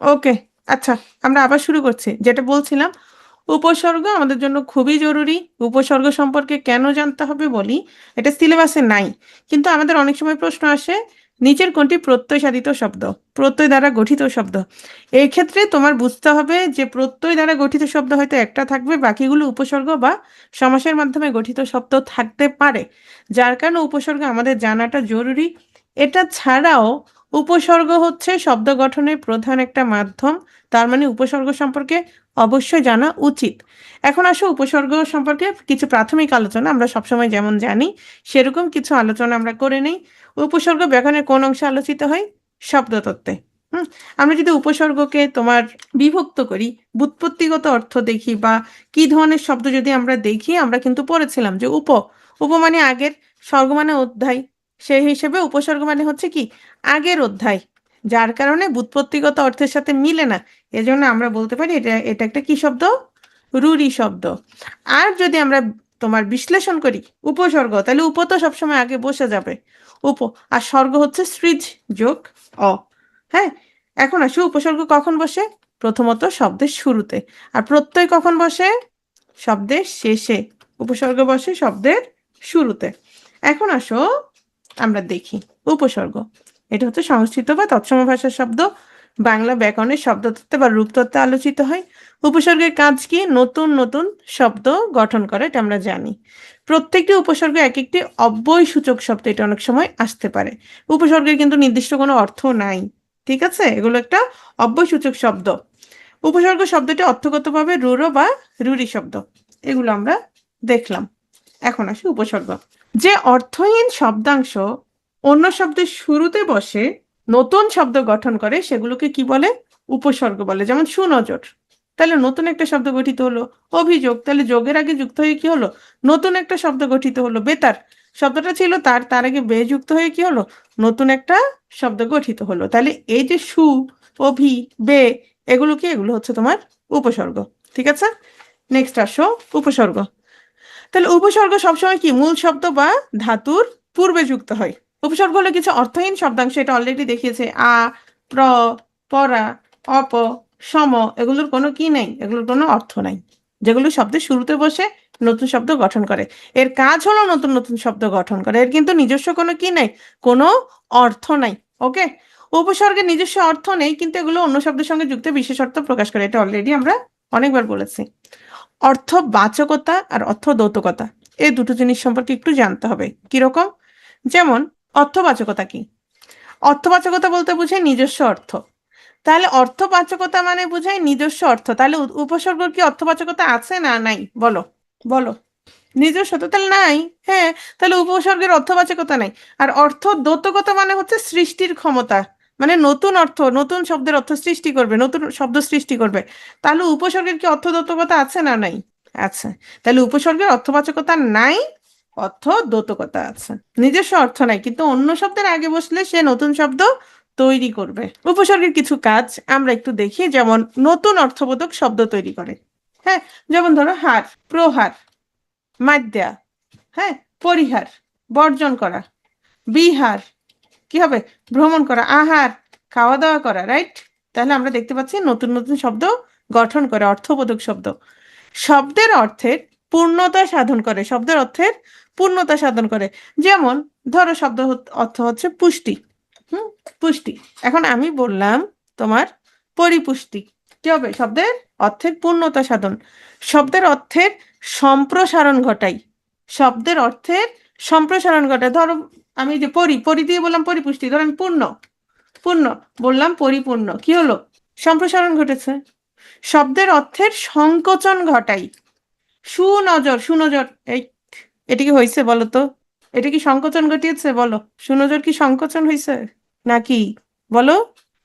ওকে আচ্ছা আমরা আবার শুরু করছি। যেটা বলছিলাম, উপসর্গ আমাদের জন্য খুবই জরুরি। উপসর্গ সম্পর্কে কেন জানতে হবে বলি, এটা সিলেবাসে নাই। কিন্তু আমাদের অনেক সময় প্রশ্ন আসে, নিচের কোনটি প্রত্যয় সাধিত শব্দ? প্রত্যয় দ্বারা গঠিত শব্দ। এই ক্ষেত্রে তোমার বুঝতে হবে যে প্রত্যয় দ্বারা গঠিত শব্দ হয়তো একটা থাকবে, বাকিগুলো উপসর্গ বা সমাসের মাধ্যমে গঠিত শব্দ থাকতে পারে। যার কারণে উপসর্গ আমাদের জানাটা জরুরি। এটা ছাড়াও উপসর্গ হচ্ছে শব্দ গঠনের প্রধান একটা মাধ্যম, তার মানে উপসর্গ সম্পর্কে অবশ্যই জানা উচিত। এখন আসো উপসর্গ সম্পর্কে কিছু প্রাথমিক আলোচনা, আমরা সবসময় যেমন জানি সেরকম কিছু আলোচনা আমরা করে নেই। উপসর্গ ব্যাকরণের কোন অংশে আলোচিত হয়? শব্দতত্ত্বে। হুম, আমরা যদি উপসর্গকে তোমার বিভক্ত করি, বুৎপত্তিগত অর্থ দেখি বা কি ধরনের শব্দ যদি আমরা দেখি, আমরা কিন্তু পড়েছিলাম যে উপ উপ মানে আগের, স্বর্গ মানে অধ্যায়। সেই হিসেবে উপসর্গ মানে হচ্ছে কি? আগের অধ্যায়। যার কারণে বুৎপত্তিগত অর্থের সাথে মিলে না। এজন্য আমরা বলতে পারি এটা এটা একটা কি শব্দ? রুরি শব্দ। আর যদি আমরা তোমার বিশ্লেষণ করি, উপসর্গ, তাহলে উপ তো সবসময় আগে বসে যাবে। উপ, আর স্বর্গ হচ্ছে সৃজ যোগ অ। হ্যাঁ? এখন আসি, উপসর্গ কখন বসে? প্রথমত শব্দের শুরুতে। আর প্রত্যয় কখন বসে? শব্দের শেষে। উপসর্গ বসে শব্দের শুরুতে। এখন আসো আমরা দেখি। উপসর্গ। এটা হচ্ছে সংস্কৃত বা তৎসম ভাষার শব্দ। বাংলা ব্যাকরণের শব্দতত্ত্বে বা রূপতত্ত্বে আলোচিত হয়। উপসর্গের কাজ কি? নতুন নতুন শব্দ গঠন করে, এটা আমরা জানি। প্রত্যেকটি উপসর্গ এক একটি অব্যয় সূচক শব্দ, এটা অনেক সময় আসতে পারে। উপসর্গের কিন্তু নির্দিষ্ট কোনো অর্থ নাই, ঠিক আছে? এগুলো একটা অব্যয় সূচক শব্দ। উপসর্গ শব্দটি অর্থগতভাবে রুরো বা রুরি শব্দ। এগুলো আমরা দেখলাম। এখন আসি উপসর্গ। যে অর্থহীন শব্দাংশ অন্য শব্দের শুরুতে বসে নতুন শব্দ গঠন করে, সেগুলোকে কি বলে? উপসর্গ বলে। যেমন সুনজর। তাহলে নতুন একটা শব্দ গঠিত হলো। অভিযোগ। তাহলে যোগের আগে যুক্ত হয়ে কি হলো? নতুন একটা শব্দ গঠিত হলো। বেতার। শব্দটা ছিল তার তার আগে বে যুক্ত হয়ে কি হলো? নতুন একটা শব্দ গঠিত হলো। তাহলে এই যে সু, অভি, বে, এগুলো কি? এগুলো হচ্ছে তোমার উপসর্গ। ঠিক আছে? নেক্সট আসো। উপসর্গ। তাহলে উপসর্গ সবসময় কি? মূল শব্দ বা ধাতুর পূর্বে যুক্ত হয়। উপসর্গ হলো কিছু অর্থহীন শব্দাংশ, এটা অলরেডি দেখিয়েছে। আ, প্র, পরা, অপ, সম, এগুলোর কোনো কি নেই? এগুলোর কোনো অর্থ নাই। যেগুলো শব্দের শুরুতে বসে নতুন শব্দ গঠন করে। এর কাজ হলো নতুন নতুন শব্দ গঠন করে। এর কিন্তু নিজস্ব কোনো কি নেই? কোনো অর্থ নাই। ওকে? উপসর্গের নিজস্ব অর্থ নেই, কিন্তু এগুলো অন্য শব্দের সঙ্গে যুক্ত বিশেষ অর্থ প্রকাশ করে। এটা অলরেডি আমরা অনেকবার বলেছি। অর্থ বাচকতা আর অর্থ দৌতকতা এই দুটো জিনিস সম্পর্কে একটু জানতে হবে। কীরকম? যেমন, অর্থবাচকতা কি? অর্থবাচকতা বলতে বোঝায় নিজস্ব অর্থ। তাহলে অর্থবাচকতা মানে বোঝায় নিজস্ব অর্থ। তাহলে উপসর্গ কি অর্থবাচকতা আছে না নাই? বলো বলো। নিজস্ব তো তাহলে নাই হ্যাঁ। তাহলে উপসর্গের অর্থবাচকতা নাই। আর অর্থ দোতকতা মানে হচ্ছে সৃষ্টির ক্ষমতা। মানে নতুন অর্থ, নতুন শব্দের অর্থ সৃষ্টি করবে, নতুন শব্দ সৃষ্টি করবে। তাহলে উপসর্গের কি অর্থদত্তকতা আছে না নাই? আচ্ছা তাহলে উপসর্গের অর্থবাচকতা নাই অর্থ দোতকতা আছে। নিজস্ব অর্থ নাই, কিন্তু অন্য শব্দের আগে বসলে সে নতুন শব্দ তৈরি করবে। উপসর্গের কিছু কাজ আমরা একটু দেখি, যেমন নতুন অর্থবোধক শব্দ তৈরি করে। হ্যাঁ যেমন ধরো হার, প্রহার মাদ্যা হ্যাঁ পরিহার, বর্জন করা, বিহার কি হবে? ভ্রমণ করা, আহার খাওয়া দাওয়া করা রাইট তাহলে আমরা দেখতে পাচ্ছি নতুন নতুন শব্দ গঠন করে, অর্থবোধক শব্দ। শব্দের অর্থের পূর্ণতা সাধন করে, শব্দের অর্থের পূর্ণতা সাধন করে। যেমন, ধরো শব্দ অর্থ হচ্ছে পুষ্টি। হুম? পুষ্টি। এখন আমি বললাম তোমার পরিপুষ্টি। কি হবে? শব্দের অর্থের পূর্ণতা সাধন। শব্দের অর্থের সম্প্রসারণ ঘটাই। শব্দের অর্থের সম্প্রসারণ ঘটায় ধরো আমি যে পরি পরি দিয়ে বললাম পরিপুষ্টি, ধরো আমি পূর্ণ পূর্ণ, বললাম পরিপূর্ণ, কি হলো? সম্প্রসারণ ঘটেছে। শব্দের অর্থের সংকোচন ঘটাই। সুনজর সুনজর, এই, এটা কি হয়েছে বলো তো? এটা কি সংকোচন ঘটিয়েছে বলো? সুনজর কি সংকোচন হয়েছে? নাকি? বলো?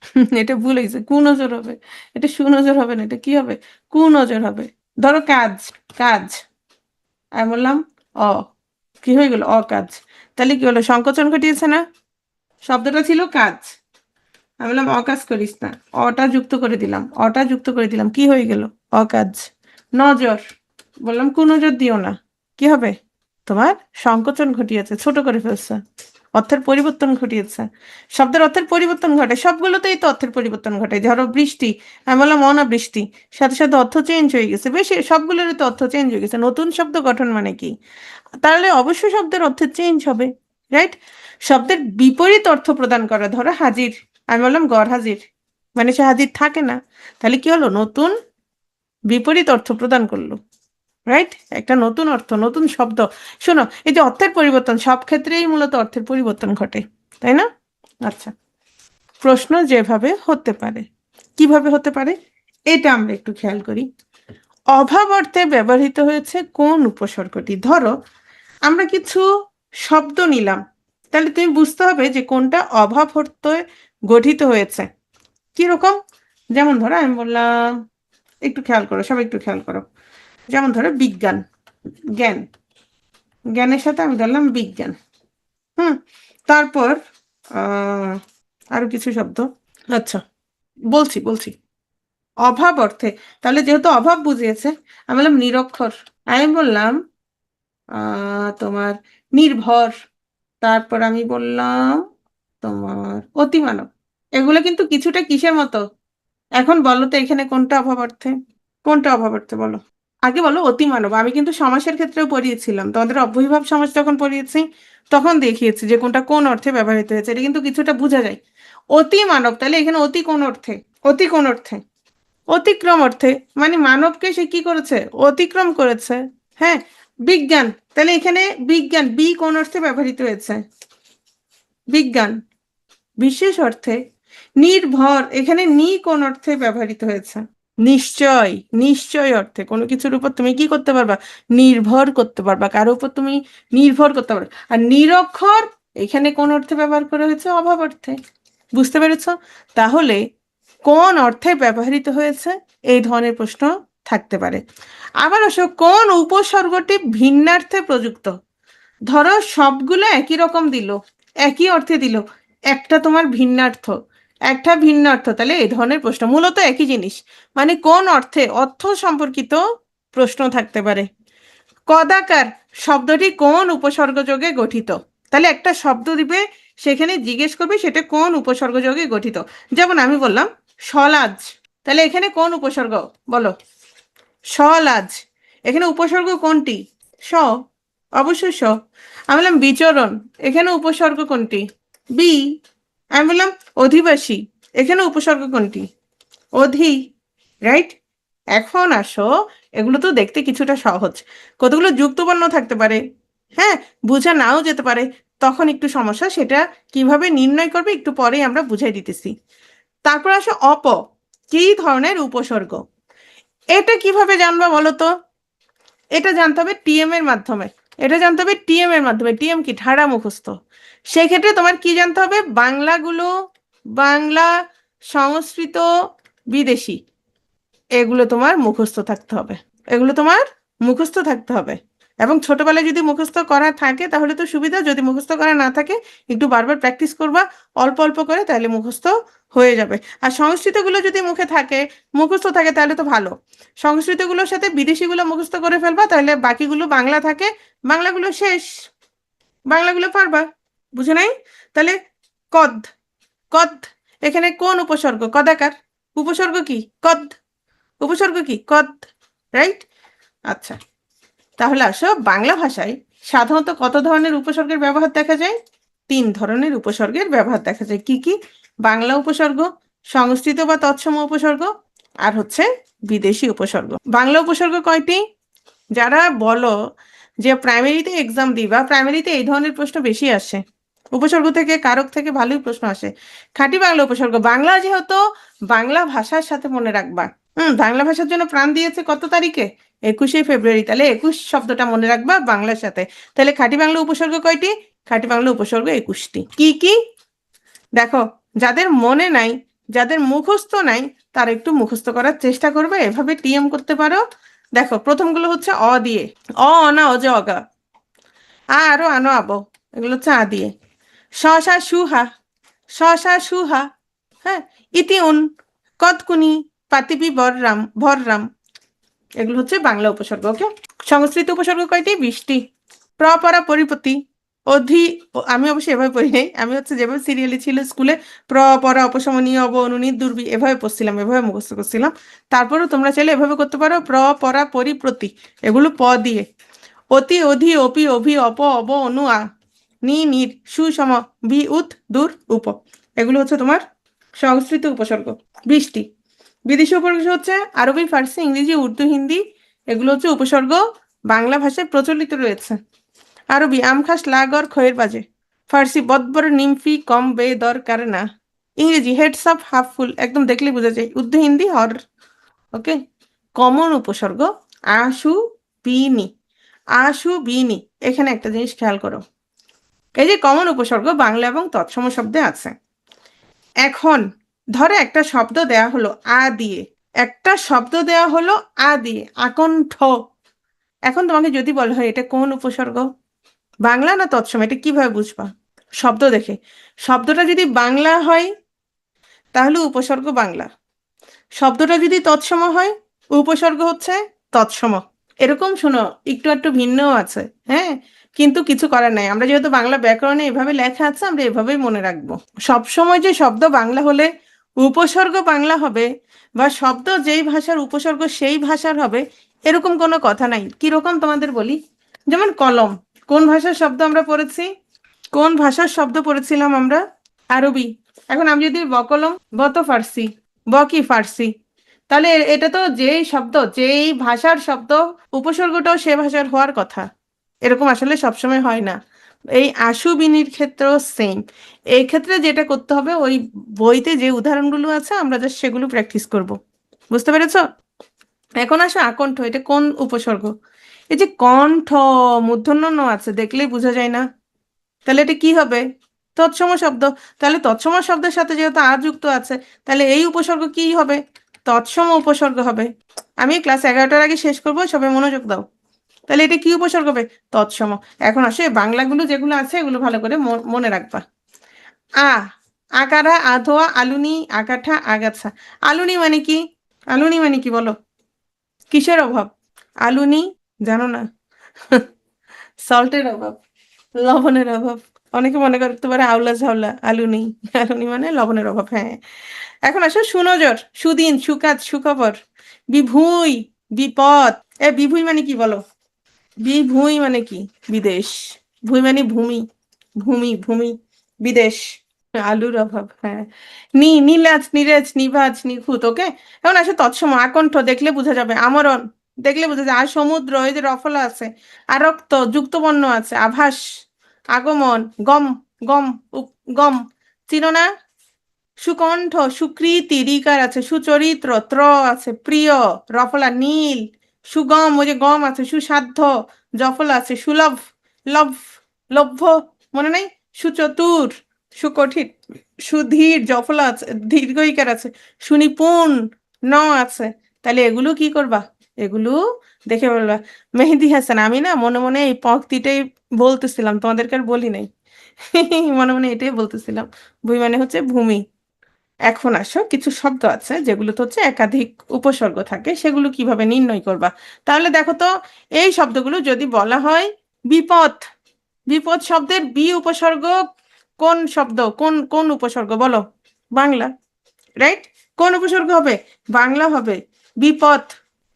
এটা ভুল হয়েছে, কুনজর হবে। এটা সুনজর হবে না, এটা কি হবে? কুনজর হবে। ধরো কাজ কাজ। আমি বললাম অ, কি হয়ে গেল? অকাজ তাহলে কি হলো? সংকোচন ঘটিয়েছে না? শব্দটা ছিল কাজ। আমি বললাম, অকাজ করিস না। অটা যুক্ত করে দিলাম। অটা যুক্ত করে দিলাম। কি হয়ে গেল? অকাজ। নজর। বললাম কুনজর দিও না। কি হবে? তোমার সংকোচন ঘটিয়েছে। ছোট করে ফেলছে। অর্থের পরিবর্তন ঘটিয়েছে। শব্দের অর্থের পরিবর্তন ঘটে। সবগুলোতেই তো অর্থের পরিবর্তন ঘটে। ধরো বৃষ্টি, আমি বললাম অনাবৃষ্টি, সাথে সাথে অর্থ চেঞ্জ হয়ে গেছে। বেশি সবগুলোরই তো অর্থ চেঞ্জ হয়ে গেছে। নতুন শব্দ গঠন মানে কি? তাহলে অবশ্যই শব্দের অর্থ চেঞ্জ হবে রাইট শব্দের বিপরীত অর্থ প্রদান করা। ধরো হাজির, আমি বললাম গড় হাজির মানে সে হাজির থাকে না। তাহলে কি হলো? নতুন বিপরীত অর্থ প্রদান করল। রাইট একটা নতুন অর্থ নতুন শব্দ শোনো এই যে অর্থের পরিবর্তন সব ক্ষেত্রেই মূলত অর্থের পরিবর্তন ঘটে তাই না আচ্ছা প্রশ্ন যেভাবে হতে পারে কীভাবে হতে পারে এটা আমরা একটু খেয়াল করি অভাব অর্থে ব্যবহৃত হয়েছে কোন উপসর্গটি ধরো আমরা কিছু শব্দ নিলাম তাহলে তুমি বুঝতে হবে যে কোনটা অভাব অর্থে গঠিত হয়েছে কীরকম যেমন ধরো আমি বললাম একটু খেয়াল করো সব একটু খেয়াল করো যেমন ধরো বিজ্ঞান জ্ঞান। জ্ঞানের সাথে আমি ধরলাম বিজ্ঞান। হুম তারপর আরও কিছু শব্দ। আচ্ছা। বলছি বলছি। অভাব অর্থে তাহলে যেহেতু অভাব বুঝিয়েছে আমি বললাম নিরক্ষর। আমি বললাম তোমার নির্ভর। তারপর আমি বললাম তোমার অতিমানব। এগুলো কিন্তু কিছুটা কিসের মতো? এখন বলো তো এখানে কোনটা অভাব অর্থে? কোনটা অভাব অর্থে বলো? আগে বলো অতিমানব আমি কিন্তু সমাসের ক্ষেত্রেও পড়িয়েছিলাম। তোমাদের অব্যয়ীভাব সমাস যখন পড়িয়েছি, তখন দেখিয়েছি যে কোনটা কোন অর্থে ব্যবহৃত হয়েছে। এটা কিন্তু কিছুটা বোঝা যায়। অতি মানব, তাহলে এখানে অতি কোন অর্থে? অতি কোন অর্থে? অতিক্রম অর্থে? মানে মানবকে সে কি করেছে? অতিক্রম করেছে। হ্যাঁ বিজ্ঞান। তাহলে এখানে বিজ্ঞান, বি কোন অর্থে ব্যবহৃত হয়েছে? বিজ্ঞান। বিশেষ অর্থে নির্ভর। এখানে নি কোন অর্থে ব্যবহৃত হয়েছে? নিশ্চয় নিশ্চয় অর্থে। কোনো কিছুর উপর তুমি কি করতে পারবা? নির্ভর করতে পারবা। কারও উপর তুমি নির্ভর করতে পারবে। আর নিরক্ষর, এখানে কোন অর্থে ব্যবহার করা হয়েছে? অভাব অর্থে। বুঝতে পেরেছ? তাহলে কোন অর্থে ব্যবহৃত হয়েছে? এই ধরনের প্রশ্ন থাকতে পারে। আবার আসো, কোন উপসর্গটি ভিন্নার্থে প্রযুক্ত? ধরো, সবগুলো একই রকম দিল, একই অর্থে দিল, একটা তোমার ভিন্নার্থ। একটা ভিন্ন অর্থ। তাহলে এই ধরনের প্রশ্ন মূলত একই জিনিস। মানে কোন অর্থে অর্থ সম্পর্কিত প্রশ্ন থাকতে পারে? কদাকার শব্দটি কোন উপসর্গযোগে গঠিত? তাহলে একটা শব্দ দিবে, সেখানে জিজ্ঞেস করবে সেটা কোন উপসর্গযোগে গঠিত? যেমন আমি বললাম সলাজ তাহলে এখানে কোন উপসর্গ? বলো। সলাজ এখানে উপসর্গ কোনটি? স। অবশ্যই স। আমি বললাম, বিচরণ। এখানে উপসর্গ কোনটি? বি আমি বললাম, অধিবাসী, এখানে উপসর্গ কোনটি? অধি রাইট এখন আসো, এগুলো তো দেখতে কিছুটা সহজ। কতগুলো যুক্তবর্ণ থাকতে পারে? হ্যাঁ বোঝা নাও যেতে পারে। তখন একটু সমস্যা, সেটা কীভাবে নির্ণয় করবে একটু পরেই আমরা বুঝাই দিতেছি। তারপর আসো অপ, কি ধরনের উপসর্গ? এটা কীভাবে জানবা বলো তো এটা জানতে হবে টিএম এর মাধ্যমে। এটা জানতে হবে টিএম এর মাধ্যমে। টিএম কি? ঠাড়া মুখস্থ। সেক্ষেত্রে তোমার কি জানতে হবে? বাংলাগুলো, বাংলা সংস্কৃত বিদেশি। এগুলো তোমার মুখস্থ থাকতে হবে। এগুলো তোমার মুখস্থ থাকতে হবে। এবং ছোটবেলায় যদি মুখস্থ করা থাকে, তাহলে তো সুবিধা। যদি মুখস্থ করা না থাকে, একটু বারবার প্র্যাকটিস করবা, অল্প অল্প করে তাহলে মুখস্থ হয়ে যাবে। আর সংস্কৃতগুলো যদি মুখে থাকে, মুখস্থ থাকে, তাহলে তো ভালো। সংস্কৃতগুলোর সাথে বিদেশিগুলো মুখস্থ করে ফেলবা, তাহলে বাকিগুলো বাংলা থাকে। বাংলাগুলো শেষ। বাংলাগুলো পারবা বুঝে নাই? তাহলে কদ কদ, এখানে কোন উপসর্গ? কদাকার উপসর্গ কি? কদ। উপসর্গ কি? কদ রাইট আচ্ছা তাহলে আসো বাংলা ভাষায় সাধারণত কত ধরনের উপসর্গের ব্যবহার দেখা যায়? তিন ধরনের উপসর্গের ব্যবহার দেখা যায়। কি কি? বাংলা উপসর্গ, সংস্কৃত বা তৎসম উপসর্গ, আর হচ্ছে বিদেশি উপসর্গ। বাংলা উপসর্গ কয়টি? যারা বলো যে প্রাইমারিতে এক্সাম দিবা প্রাইমারিতে এই ধরনের প্রশ্ন বেশি আসে। উপসর্গ থেকে, কারক থেকে ভালোই প্রশ্ন আসে। খাঁটি বাংলা উপসর্গ। বাংলা যেহেতু, বাংলা ভাষার সাথে মনে রাখবা। হুম, বাংলা ভাষার জন্য প্রাণ দিয়েছে কত তারিখে? একুশে ফেব্রুয়ারি। তাহলে একুশ শব্দটা মনে রাখবা বাংলার সাথে। তাহলে খাঁটি বাংলা উপসর্গ কয়টি? খাঁটি বাংলা উপসর্গ একুশটি। কি কি? দেখো, যাদের মনে নাই, যাদের মুখস্থ নাই, তারা একটু মুখস্থ করার চেষ্টা করবে। এভাবে টিএম করতে পারো। দেখো, প্রথমগুলো হচ্ছে অ দিয়ে। অ, অনা, অজ, অগা। আরও, আনো, আবো। এগুলো হচ্ছে আ দিয়ে। শশা সুহা শশা সুহা হ্যাঁ ইতি উন কতকুনি পাতিপি বররাম ভররাম এগুলো হচ্ছে বাংলা উপসর্গ, ওকে? সংস্কৃত উপসর্গ কয়টি? বৃষ্টি প্রপরা পরিপতি। অধি আমি অবশ্যই এভাবে পড়ি নাই। আমি হচ্ছে যেভাবে সিরিয়ালি ছিল স্কুলে, প্র, পরা অপসমনীয় অব অনুনিত দুর্বি, এভাবে পড়ছিলাম, এভাবে মুখস্থ করছিলাম। তারপরেও তোমরা চাইলে এভাবে করতে পারো, প্র, পরা পরি এগুলো প দিয়ে। অতি, অধি, অপি, অভি, অপ, অব, অনু, আ। নি নির সুসম বি উত দূর, উপ। এগুলো হচ্ছে তোমার সংস্কৃত উপসর্গ। বৃষ্টি। বিদেশি উপসর্গ হচ্ছে আরবি, ফার্সি, ইংরেজি, উর্দু, হিন্দি। এগুলো হচ্ছে উপসর্গ। বাংলা ভাষায় প্রচলিত রয়েছে। আরবি, আমখাস, লাগর, খয়ের বাজে। ফার্সি, বদবর, নিমফি, কম, বে, দর, কারে, না। ইংরেজি, হেডস অফ, হাফ, ফুল। একদম দেখলে বোঝা যায়। উর্দু, হিন্দি, হর। ওকে? কমন উপসর্গ। আশু, বিনি। আশু, বিনি। এখানে একটা জিনিস খেয়াল করো। এই যে কমন উপসর্গ বাংলা এবং তৎসম শব্দে আছে। এখন ধরো একটা শব্দ দেয়া হলো আ দিয়ে। একটা শব্দ দেয়া হলো আ দিয়ে, আকণ্ঠ। এখন তোমাকে যদি বলা হয় এটা কোন উপসর্গ? বাংলা না তৎসম? এটা কীভাবে বুঝবা? শব্দ দেখে। শব্দটা যদি বাংলা হয়, তাহলে উপসর্গ বাংলা। শব্দটা যদি তৎসম হয়, উপসর্গ হচ্ছে তৎসম। এরকম শোনো, একটু একটু ভিন্নও আছে হ্যাঁ? কিন্তু কিছু করার নাই। আমরা যেহেতু বাংলা ব্যাকরণে এভাবে লেখা আছে, আমরা এভাবেই মনে রাখব। সবসময় যে শব্দ বাংলা হলে উপসর্গ বাংলা হবে বা শব্দ যেই ভাষার উপসর্গ সেই ভাষার হবে, এরকম কোনো কথা নাই। কীরকম তোমাদের বলি? যেমন কলম। কোন ভাষার শব্দ আমরা পড়েছি? কোন ভাষার শব্দ পড়েছিলাম আমরা? আরবি। এখন আমি যদি বকলম বত ফার্সি, ব কি ফার্সি? তাহলে এটা তো যেই শব্দ, যেই ভাষার শব্দ, উপসর্গটাও সে ভাষার হওয়ার কথা। এরকম আসলে সবসময় হয় না। এই আশু বিনির ক্ষেত্রেও সেম এই ক্ষেত্রে যেটা করতে হবে, ওই বইতে যে উদাহরণগুলো আছে, আমরা জাস্ট সেগুলো প্র্যাকটিস করব। বুঝতে পেরেছ? এখন আসো আকণ্ঠ, এটা কোন উপসর্গ? এই যে কণ্ঠ, মূর্ধন্য আছে, দেখলেই বোঝা যায় না। তাহলে এটা কি হবে? তৎসম শব্দ। তাহলে তৎসম শব্দের সাথে যেহেতু আ যুক্ত আছে, তাহলে এই উপসর্গ কি হবে? তৎসম উপসর্গ হবে। আমি ক্লাস এগারোটার আগে শেষ করব, সবাই মনোযোগ দাও। তাহলে এটা কি উপসর্গ হবে? তৎসম। এখন আসে বাংলাগুলো যেগুলো আছে এগুলো ভালো করে মন- রাখবা। আ, আকারা, আধোয়া, আলুনি, আকাঠা, আগাছা। আলুনি মানে কি? আলুনি মানে কি বলো? কিসের অভাব? আলুনি, জানো না? সল্টের অভাব, লবণের অভাব। অনেকে মনে করতে পারে আউলা ঝাউলা, আলুনি। আলুনি মানে লবণের অভাব হ্যাঁ। এখন আসো সুনজর, সুদিন, সুকাত, সুখবর, বিভুই, বিপদ। এ বিভুই মানে কি বলো? বিভুই মানে কি? বিদেশ। ভুই মানে ভূমি। ভূমি ভূমি, বিদেশ। আলুর অভাব হ্যাঁ। নি, নীলাজ, নিরেজ নিভাজ নিখুঁত, ওকে? এখন আসে তৎসম, আকণ্ঠ, দেখলে বোঝা যাবে। আমরণ, দেখলে বোঝা যায়। আর সমুদ্র ওই যে রফলা আছে, আর রক্ত, যুক্তবর্ণ আছে, আভাস, আগমন, গম গম গম। চিনো না? সুকণ্ঠ, সুকৃতি, রিকার আছে, সুচরিত্র, ত্র আছে, প্রিয়, রফলা, নীল। সুগম, ওই যে গম আছে, সুসাধ্য, জফলা আছে, সুলভ লভ লভ্য, মনে নাই? সুচতুর, সুকঠিন, সুধীর, জফলা আছে, দীর্ঘইকার আছে, সুনিপুণ, ন আছে। তাহলে এগুলো কি করবা? এগুলো দেখে বলবা, মেহেদি হাসান, আমি না মনে মনে এই পংক্তিটাই বলতেছিলাম, তোমাদেরকে আর বলি নাই। মনে মনে এটাই বলতেছিলাম। ভূমি মানে হচ্ছে ভূমি। এখন আসো, কিছু শব্দ আছে যেগুলোতে হচ্ছে একাধিক উপসর্গ থাকে, সেগুলো কীভাবে নির্ণয় করবা? তাহলে দেখো তো, এই শব্দগুলো যদি বলা হয় বিপদ বিপদ শব্দের বি উপসর্গ কোন শব্দ, কোন কোন উপসর্গ বলো? বাংলা রাইট কোন উপসর্গ হবে? বাংলা হবে। বিপদ,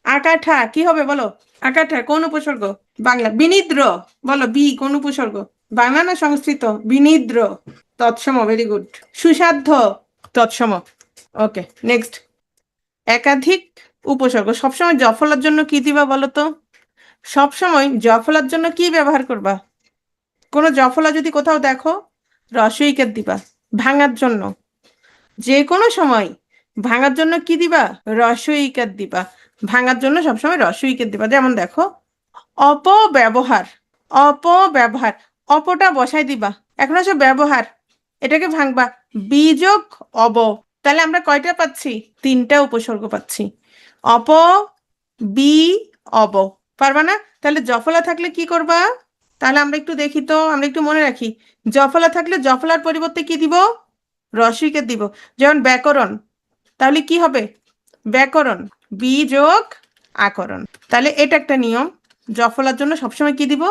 আকাঠা, কি হবে বলো? আকাঠা, কোন উপসর্গ? বাংলা, বিনিদ্র, বলো বি, কোন উপসর্গ? বাংলা না সংস্কৃত? বিনিদ্র, তৎসম ভেরি গুড সুসাধ্য তৎসম। ওকে নেক্সট একাধিক উপসর্গ। সবসময় জফলার জন্য কি দিবা বলো তো সবসময় জফলার জন্য কি ব্যবহার করবা? কোনো জফলা যদি কোথাও দেখো, রসইকার দিবা, ভাঙার জন্য। যে কোনো সময় ভাঙার জন্য কি দিবা? রসইকার দিবা। ভাঙার জন্য সবসময় রসইকার দিবা। যেমন দেখো, অপব্যবহার অপব্যবহার, অপটা বসাই দিবা। এখন আসো ব্যবহার। এটাকে ভাঙবা। বীজক অব। তাহলে আমরা কয়টা পাচ্ছি? তিনটা উপসর্গ পাচ্ছি। অপ, বি, অব। পারবা না? তাহলে জফলা থাকলে কি করবা? তাহলে আমরা একটু দেখি তো, আমরা একটু মনে রাখি। জফলা থাকলে জফলার পরিবর্তে কি দিব? রসিকে দিব। যেমন ব্যাকরণ, তাহলে কি হবে? ব্যাকরণ বি যোগ আকরণ। তাহলে এটা একটা নিয়ম। জফলার জন্য সবসময় কি দিব?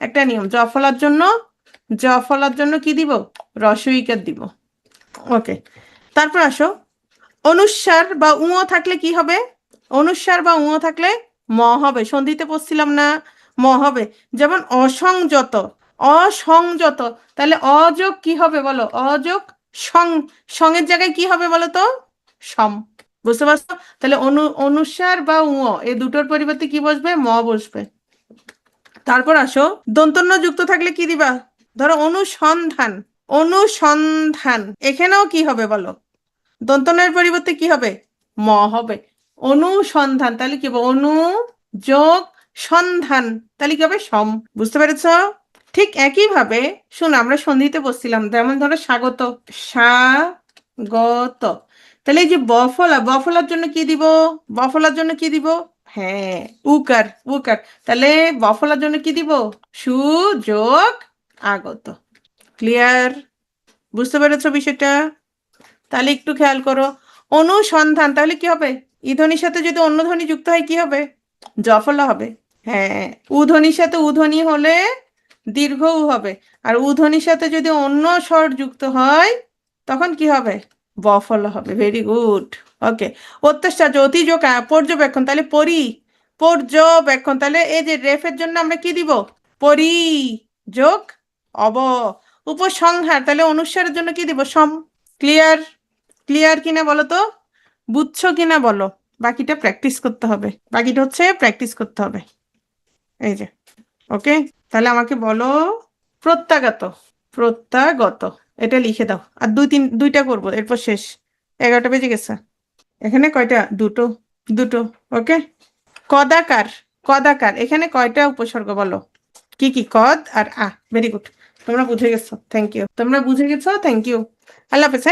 একটা নিয়ম। জফলার জন্য জফলার জন্য কি দিব? রসইকার দিব। ওকে তারপর আসো। অনুস্বার বা উঁ থাকলে কি হবে? অনুস্বার বা উঁ থাকলে ম হবে। সন্ধিতে পড়ছিলাম না, ম হবে। যেমন অসংযত অসংযত, তাহলে অযোগ কি হবে বলো? অযোগ সং সঙের জায়গায় কি হবে বলো তো? সম। বুঝতে পারছ? তাহলে অনু অনুস্বার বা উঁ, এই দুটোর পরিবর্তে কি বসবে? ম বসবে। তারপর আসো। দন্তন্য যুক্ত থাকলে কি দিবা? ধরো অনুসন্ধান। অনুসন্ধান। এখানেও কি হবে বলো? দন্তনের পরিবর্তে কি হবে? ম হবে। অনুসন্ধান, তাহলে কি হবে? অনু যোগ সন্ধান, তাহলে কি হবে? সম। বুঝতে পেরেছ? ঠিক একই ভাবে শুন, আমরা সন্ধিতে বসছিলাম, যেমন ধরো স্বাগত স্বাগত। তাহলে এই যে বফলা, বফলার জন্য কি দিব? বফলার জন্য কি দিব? হ্যাঁ উকার উকার। তাহলে বফলার জন্য কি দিব? সুযোগ আগত। ক্লিয়ার বুঝতে পেরেছ বিষয়টা? তাহলে একটু খেয়াল করো। অনুসন্ধান, তাহলে কি হবে? ই ধ্বনির সাথে যদি অন্য ধ্বনি যুক্ত হয়, কি হবে? জফলা হবে। হ্যাঁ উধনির সাথে উ ধ্বনি হলে দীর্ঘ উ হবে। আর উ ধ্বনির সাথে যদি অন্য স্বর যুক্ত হয়, তখন কি হবে? বফল হবে। ভেরি গুড ওকে অত্যাচার্য অতিযোগ পর্যবেক্ষণ, তাহলে পরি, পর্যবেক্ষণ। তাহলে এই যে রেফের জন্য আমরা কি দিব? পরি, যোগ, অব। উপসংহার, তাহলে অনুস্বারের জন্য কি দিব? সম ক্লিয়ার ক্লিয়ার কিনা বলো তো? বুঝছ কিনা বলো? বাকিটা প্র্যাকটিস করতে হবে। বাকিটা হচ্ছে প্র্যাকটিস করতে হবে। এই যে ওকে তাহলে আমাকে বলো প্রত্যাগত প্রত্যাগত। এটা লিখে দাও। আর দুই, তিন, দুইটা করব, এরপর শেষ। এগারোটা বেজে গেছে। এখানে কয়টা? দুটো দুটো ওকে কদাকার কদাকার। এখানে কয়টা উপসর্গ বলো? কি কি? কদ আর আ। ভেরি গুড তোমরা বুঝে গেছো থ্যাংক ইউ তোমরা বুঝে গেছো থ্যাংক ইউ আল্লাহ হাফেজ হ্যাঁ?